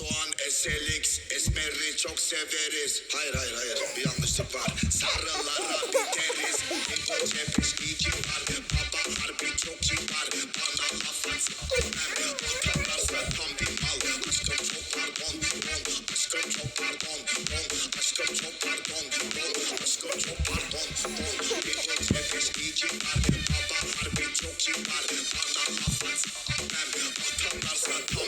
Doğan SLX Esmer'i çok severiz. Hayır hayır hayır bir yanlışlık var. Sarılara biteriz. Ego cepiş iki var. Baba harbi çok iyi var. Bana laf atmam Atarlarsa tam bir mal. Aşkım çok pardon don Aşkım çok pardon don Aşkım çok pardon don Aşkım çok pardon don Ego cepiş iki var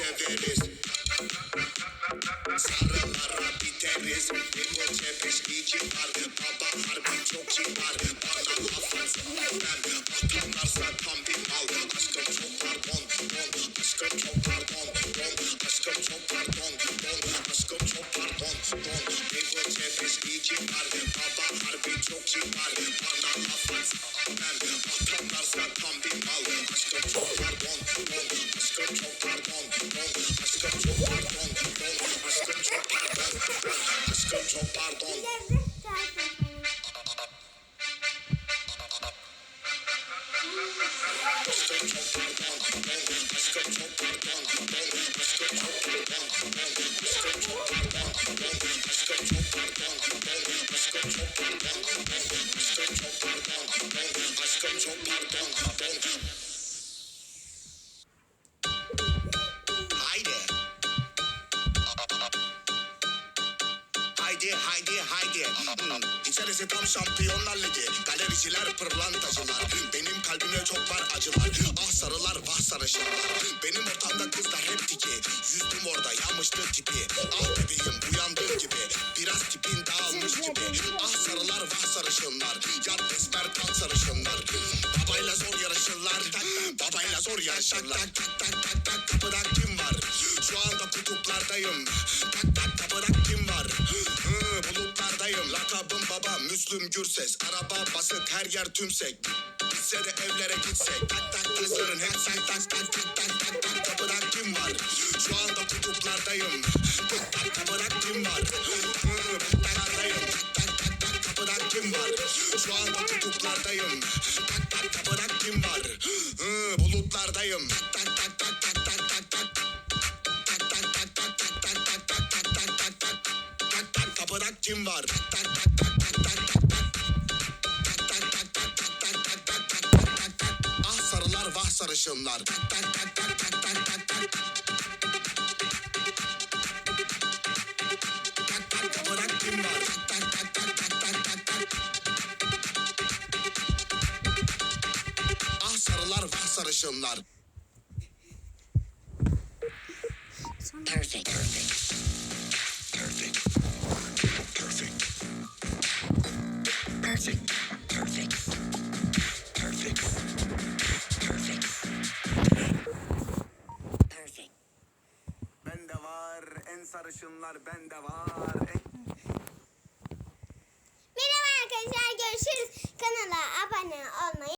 Severiz Sarılara biteriz Ego cepiş iki var Baba harbi çok iyi var Bana laf atmam Atarlarsa tam bir mal Aşkım çok pardon don Aşkım çok pardon don Aşkım çok pardon don Aşkım çok pardon don Ego cepiş iki var Baba harbi çok iyi var Bana laf atmam Atarlarsa tam bir mal Aşkım çok şampiyonlar ligi. Galericiler pırlantacılar. Benim kalbimde çok var acılar sarılar vah sarışınlar Benim ortamda kızlar hep tiki. Yüzdüm orada yağmıştı tipi. Ah bebeğim uyandığım gibi. Biraz tipin dağılmış gibi. Ah sarılar vah sarışınlar. Yat esmer tak sarışınlar. Babayla zor yarışırlar. Babayla zor yarışırlar. Tak tak tak tak tak. Kapıda kim var? Şu anda kutuplardayım. Tak tak kapıda kim var? Bulutlardayım. Lakabım baba Müslüm Gürses. Araba basık her yer tümsek Bitse de evlere gitsek Tak tak taşların hep tak tak tak tak tak tak tak Kapıdan kim var? Şu anda kutuplardayım Tak tak kapıdan kim var? Kutuplardayım Tak tak tak tak kapıdan kim var? Şu anda kutuplardayım Tak tak kapıdan kim var? Bulutlardayım Tak tak tak tak tak tak tak tak Kapıdan kim var? Tak tak tak tak sarışınlar Tak tak tak tak tak tak tak tak Tak tak? Tak tak tak tak tak tak tak tak Ah sarışınlar. sarışınlar bende var. E, Merhaba arkadaşlar görüşürüz. Kanala abone olmayı